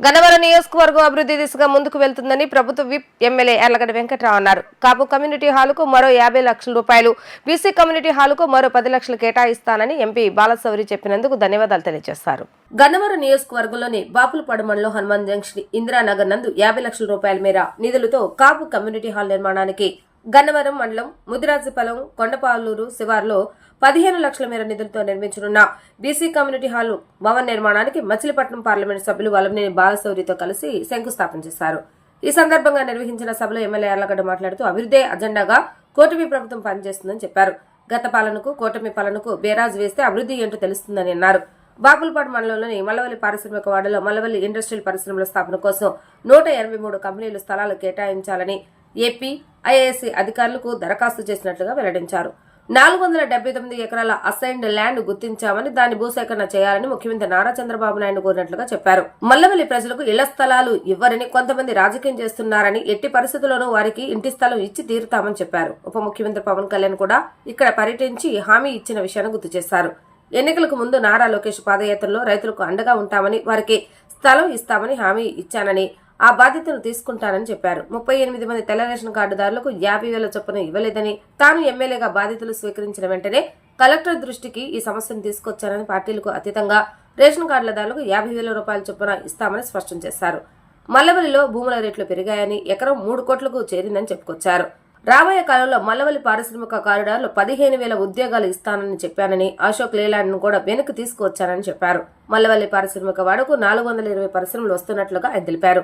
గన్నవరం నియోజకవర్గం అభివృద్ధి దిశగా ముందుకు వెళ్తుందని ప్రభుత్వ విప్ ఎమ్మెల్యే ఎర్లగడ్డ వెంకట్రావు అన్నారు. కాపు కమ్యూనిటీ హాలుకు మరో యాభై లక్షల రూపాయలు బీసీ కమ్యూనిటీ హాలుకు మరో పది లక్షలు కేటాయిస్తానని ఎంపీ బాలశౌరి చెప్పినందుకు ధన్యవాదాలు తెలియజేశారు. గన్నవరం నియోజకవర్గంలోని బాపులపాడు మండలం హనుమాన్ జంక్షన్ ఇందిరానగర్ నందు యాభై లక్షల రూపాయల మేర నిధులతో కాపు కమ్యూనిటీ హాల్ నిర్మాణానికి గన్నవరం మండలం ముదిరాజుపాలెం కొండపాలూరు శివార్లో పదిహేను లక్షల మేర నిధులతో నిర్మించనున్న బీసీ కమ్యూనిటీ హాల్ భవన్ నిర్మాణానికి మచిలీపట్నం పార్లమెంట్ సభ్యులు వల్లభనేని బాలశౌరితో కలిసి శంకుస్థాపన చేశారు. ఈ సందర్భంగా నిర్వహించిన సభలో ఎమ్మెల్యే ఎర్లగడ్డ మాట్లాడుతూ అభివృద్ధి అజెండాగా కూటమి ప్రభుత్వం పనిచేస్తుందని చెప్పారు. గత పాలనకు కూటమి పాలనకు బేరాజు వేస్తే అభివృద్ధి ఏంటో తెలుస్తుందని అన్నారు. బాపులపాడు మండలంలోని మల్లవల్లి పారిశ్రామిక వాడలో మల్లవల్లి ఇండస్ట్రియల్ పరిశ్రమల స్థాపన కోసం నూట ఎనభై మూడు కంపెనీలు స్థలాలు కేటాయించాలని ఏపీ ఐఏఎస్సీ అధికారులకు దరఖాస్తు చేసినట్లుగా వెల్లడించారు. నాలుగు వందల డెబ్బై తొమ్మిది ఎకరాల అసైన్డ్ ల్యాండ్ గుర్తించామని దాన్ని భూసేకరణ చేయాలని ముఖ్యమంత్రి నారా చంద్రబాబు నాయుడు కోరినట్లుగా చెప్పారు. మల్లవల్లి ప్రజలకు ఇళ్ళ స్థలాలు ఇవ్వరని కొంతమంది రాజకీయం చేస్తున్నారని ఎట్టి పరిస్థితుల్లోనూ వారికి ఇంటి స్థలం ఇచ్చి తీరుతామని చెప్పారు. ఉప ముఖ్యమంత్రి పవన్ కళ్యాణ్ కూడా ఇక్కడ పర్యటించి హామీ ఇచ్చిన విషయాన్ని గుర్తు చేశారు. ఎన్నికలకు ముందు నారా లోకేష్ పాదయాత్రలో రైతులకు అండగా ఉంటామని వారికి స్థలం ఇస్తామని హామీ ఇచ్చానని ఆ బాధ్యతను తీసుకుంటానని చెప్పారు. ముప్పై ఎనిమిది మంది తెల్ల రేషన్ కార్డుదారులకు యాభై వేల చొప్పున ఇవ్వలేదని తాను ఎమ్మెల్యేగా బాధ్యతలు స్వీకరించిన వెంటనే కలెక్టర్ దృష్టికి ఈ సమస్యను తీసుకొచ్చానని పార్టీలకు అతీతంగా రేషన్ కార్డులదారులకు యాభై వేల రూపాయల చొప్పున ఇస్తామని స్పష్టం చేశారు. మల్లవల్లిలో భూముల రేట్లు పెరిగాయని ఎకరం మూడు కోట్లకు చేరిందని చెప్పుకొచ్చారు. రాబోయే కాలంలో మల్లవల్లి పారిశ్రామిక కారిడార్లో పదిహేను వేల ఉద్యోగాలు ఇస్తానని చెప్పానని అశోక్ లేలాండ్ను కూడా వెనక్కి తీసుకువచ్చానని చెప్పారు. మల్లవల్లి పారిశ్రామిక వాడకు నాలుగు వందల ఇరవై పరిశ్రమలు వస్తున్నట్లుగా ఆయన తెలిపారు.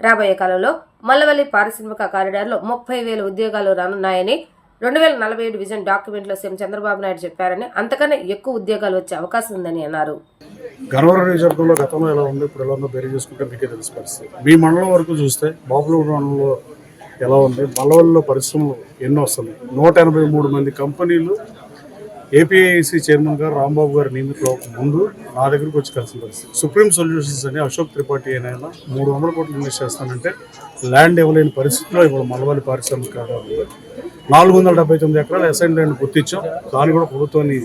రాబోయే కాలంలో మల్లవల్లి పారిశ్రామిక కారిడార్లో ముప్పై వేల ఉద్యోగాలు రానున్నాయని రెండు వేల నలభై ఏడు విజన్ డాక్యుమెంట్లో సీఎం చంద్రబాబు నాయుడు చెప్పారని అంతకన్నా ఎక్కువ ఉద్యోగాలు వచ్చే అవకాశం ఉందని అన్నారు. గన్నవరం నియోజకవర్గంలో గతంలో ఎలా ఉంది? ఇప్పుడు ఎలా ఉందో? బేరీ చేసుకుంటే మీకే తెలిసి పరిస్థితి. మీ మండలం వరకు చూస్తే బాపులూరు మండలంలో ఎలా ఉంది? మల్లవల్లిలో పరిశ్రమలు ఎన్నో వస్తున్నాయి. నూట ఎనభై మూడు మంది కంపెనీలు ఏపీఐసి చైర్మన్ గారు రాంబాబు గారి నియమితులు ముందు నా దగ్గరికి వచ్చి కలిసిన పరిస్థితి. సుప్రీం సొల్యూషన్స్ అని అశోక్ త్రిపాఠి అయినా మూడు వందల కోట్లు ఇన్వెస్ట్ చేస్తానంటే ల్యాండ్ ఇవ్వలేని పరిస్థితిలో ఇప్పుడు మలవాలి పారిశ్రామిక నాలుగు వందల డెబ్బై తొమ్మిది ఎకరాలు అసైన్ ల్యాండ్ గుర్తించాం. దాన్ని కూడా ప్రభుత్వాన్ని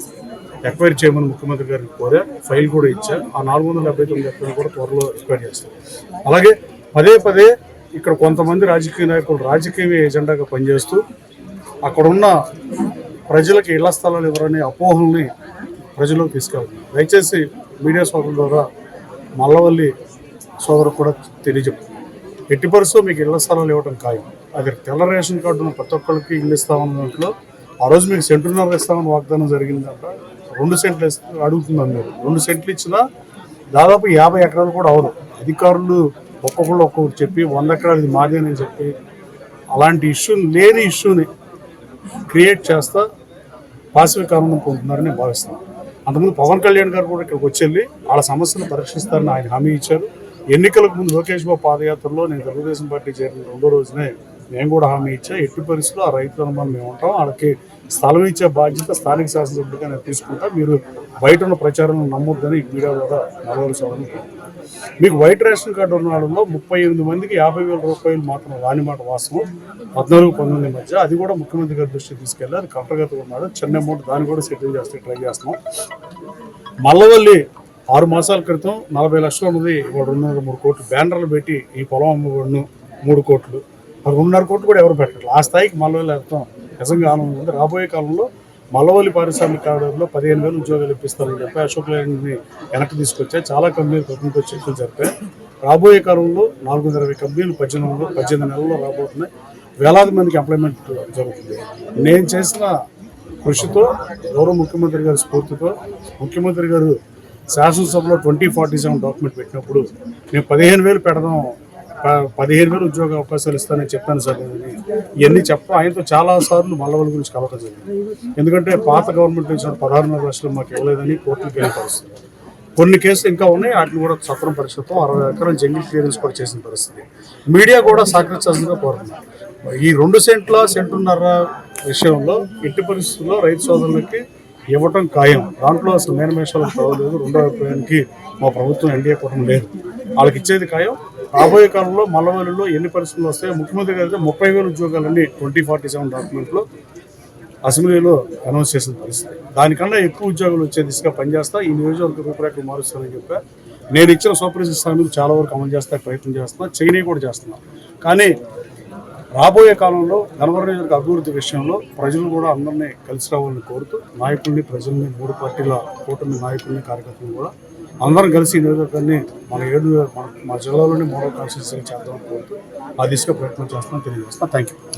ఎక్వైర్ చేయమని ముఖ్యమంత్రి గారికి కోరా ఫైల్ కూడా ఇచ్చా. ఆ నాలుగు వందల డెబ్బై తొమ్మిది ఎకరాలు కూడా త్వరలో ఎక్వైర్ చేస్తాం. అలాగే పదే పదే ఇక్కడ కొంతమంది రాజకీయ నాయకులు రాజకీయ ఎజెండాగా పనిచేస్తూ అక్కడున్న ప్రజలకు ఇళ్ళ స్థలాలు ఎవరనే అపోహల్ని ప్రజలకు తీసుకెళ్తుంది. దయచేసి మీడియా సోదరుల ద్వారా మల్లవల్లి సోదరు కూడా తెలియజెప్పు. ఎట్టి పరిస్థితుల్లో మీకు ఇళ్ళ స్థలాలు ఇవ్వడం ఖాయం. అది తెల్ల రేషన్ కార్డు ఉన్న ప్రతి ఒక్కరికి ఇల్లు ఇస్తామన్న దాంట్లో ఆ రోజు మీకు సెంటున్నర ఇస్తామని వాగ్దానం జరిగిందంట రెండు సెంట్లు అడుగుతుందని అడుగుతున్నాను మీరు రెండు సెంట్లు ఇచ్చినా దాదాపు యాభై ఎకరాలు కూడా అవదు. అధికారులు ఒక్కొక్కళ్ళు ఒక్కొక్కరు చెప్పి వంద ఎకరాలు ఇది మాదేనని చెప్పి అలాంటి ఇష్యూ లేని ఇష్యూని క్రియేట్ చేస్తా పాసిఫిక్ ఆనందం పొందుతున్నారని నేను భావిస్తాను అంతకుముందు పవన్ కళ్యాణ్ గారు కూడా ఇక్కడికి వచ్చి వాళ్ళ సమస్యను పరీక్షిస్తారని ఆయన హామీ ఇచ్చారు. ఎన్నికలకు ముందు లోకేష్ బాబు పాదయాత్రలో నేను తెలుగుదేశం పార్టీ చేరిన రెండో రోజునే నేను కూడా హామీ ఇచ్చా. ఎట్టి పరిస్థితుల్లో ఆ రైతుల అనుమానం మేము ఉంటాం. వాళ్ళకి స్థలం ఇచ్చే బాధ్యత స్థానిక శాసనసభ్యుడిగా నేను తీసుకుంటా. మీరు బయట ఉన్న ప్రచారం నమ్మొద్దని ఈ మీడియా ద్వారా నలవలసి మీకు వైట్ రేషన్ కార్డు ఉన్న వాళ్ళలో ముప్పై ఎనిమిది మందికి యాభై వేల రూపాయలు మాత్రం రాని మాట వాస్తవం. పద్నాలుగు పంతొమ్మిది మధ్య అది కూడా ముఖ్యమంత్రి గారి దృష్టికి తీసుకెళ్ళి అది కలెక్టర్ గారితో ఉన్నాడు చిన్న అమౌంట్ దాన్ని కూడా సెటిల్ చేస్తే ట్రై చేస్తున్నాం. మల్లవల్లి ఆరు మాసాల క్రితం నలభై లక్షలు ఉన్నది. ఇవాడు రెండున్నర మూడు కోట్లు. బ్యానర్లు పెట్టి ఈ పొలం అమ్మబడిను మూడు కోట్లు. మరి రెండున్నర కోట్లు కూడా ఎవరు పెట్టారు ఆ స్థాయికి మల్లవల్లి అర్థం నిజంగా ఆనందం ఉంది. రాబోయే కాలంలో మల్లవల్లి పారిశ్రామిక కారిడార్లో పదిహేను వేలు ఉద్యోగాలు ఇప్పిస్తారని చెప్పి అశోక్ లేని వెనక్కి తీసుకొచ్చాయి చాలా కంపెనీలు ప్రభుత్వం చర్చలు జరిపాయి రాబోయే కాలంలో నాలుగు వందల ఇరవై కంపెనీలు పద్దెనిమిది పద్దెనిమిది నెలల్లో రాబోతున్నాయి. వేలాది మందికి ఎంప్లాయ్మెంట్ జరుగుతుంది. నేను చేసిన కృషితో గౌరవ ముఖ్యమంత్రి గారి స్ఫూర్తితో ముఖ్యమంత్రి గారు శాసనసభలో ట్వంటీ ఫార్టీ సెవెన్ డాక్యుమెంట్ పెట్టినప్పుడు మేము పదిహేను వేలు పెడదాం పదిహేను వేలు ఉద్యోగ అవకాశాలు ఇస్తానని చెప్పాను సార్. ఇవన్నీ చెప్ప ఆయనతో చాలా సార్లు మల్లవల గురించి కలవటం జరిగింది. ఎందుకంటే పాత గవర్నమెంట్ ఇచ్చిన పదహారున్నర లక్షలు మాకు ఇవ్వలేదని కోర్టులకు వెళ్ళిన పరిస్థితి కొన్ని కేసులు ఇంకా ఉన్నాయి వాటిని కూడా సత్రం పరిషత్తో అరవై ఎకరాల జంగిల్ క్లియరెన్స్ కూడా చేసిన పరిస్థితి. మీడియా కూడా సహకరించాల్సిందిగా కోరుతున్నారు ఈ రెండు సెంట్ల సెంటున్నర విషయంలో ఎట్టి పరిస్థితుల్లో రైతు సోదరులకి ఇవ్వటం ఖాయం. దాంట్లో అసలు మేనమేషాలకు తావలేదు రెండో అభిప్రాయానికి మా ప్రభుత్వం ఎన్డీఏ కూటమి లేదు. వాళ్ళకి ఇచ్చేది ఖాయం రాబోయే కాలంలో మల్లవల్లిలో ఎన్ని పరిస్థితులు వస్తాయో ముఖ్యమంత్రి గారు ముప్పై వేల ఉద్యోగాలన్నీ ట్వంటీ ఫార్టీ సెవెన్ డాక్యుమెంట్లో అసెంబ్లీలో అనౌన్స్ చేసిన పరిస్థితి. దానికన్నా ఎక్కువ ఉద్యోగాలు వచ్చే దిశగా పనిచేస్తా ఈ నియోజకవర్గ రూపురేఖలు మారుస్తానని చెప్పా. నేను ఇచ్చిన సూపర్ హామీలు చాలా వరకు అమలు చేస్తా ప్రయత్నం చేస్తున్నా చేయని కూడా చేస్తున్నా. కానీ రాబోయే కాలంలో గణవరం నియోజకవర్గ అభివృద్ధి విషయంలో ప్రజలు కూడా అందరినీ కలిసి రావాలని కోరుతూ నాయకుల్ని ప్రజల్ని మూడు పార్టీల కూటమి నాయకుల్ని కార్యకర్తలు కూడా అందరం కలిసి ఈ నియోజకవర్గాన్ని మన ఏడు మన మా జిల్లాలోని మూడో కాన్స్టిట్యూన్సీ చేద్దాం కోరుతూ ఆ దిశగా ప్రయత్నం చేస్తున్నాం తెలియజేస్తాం. Thank you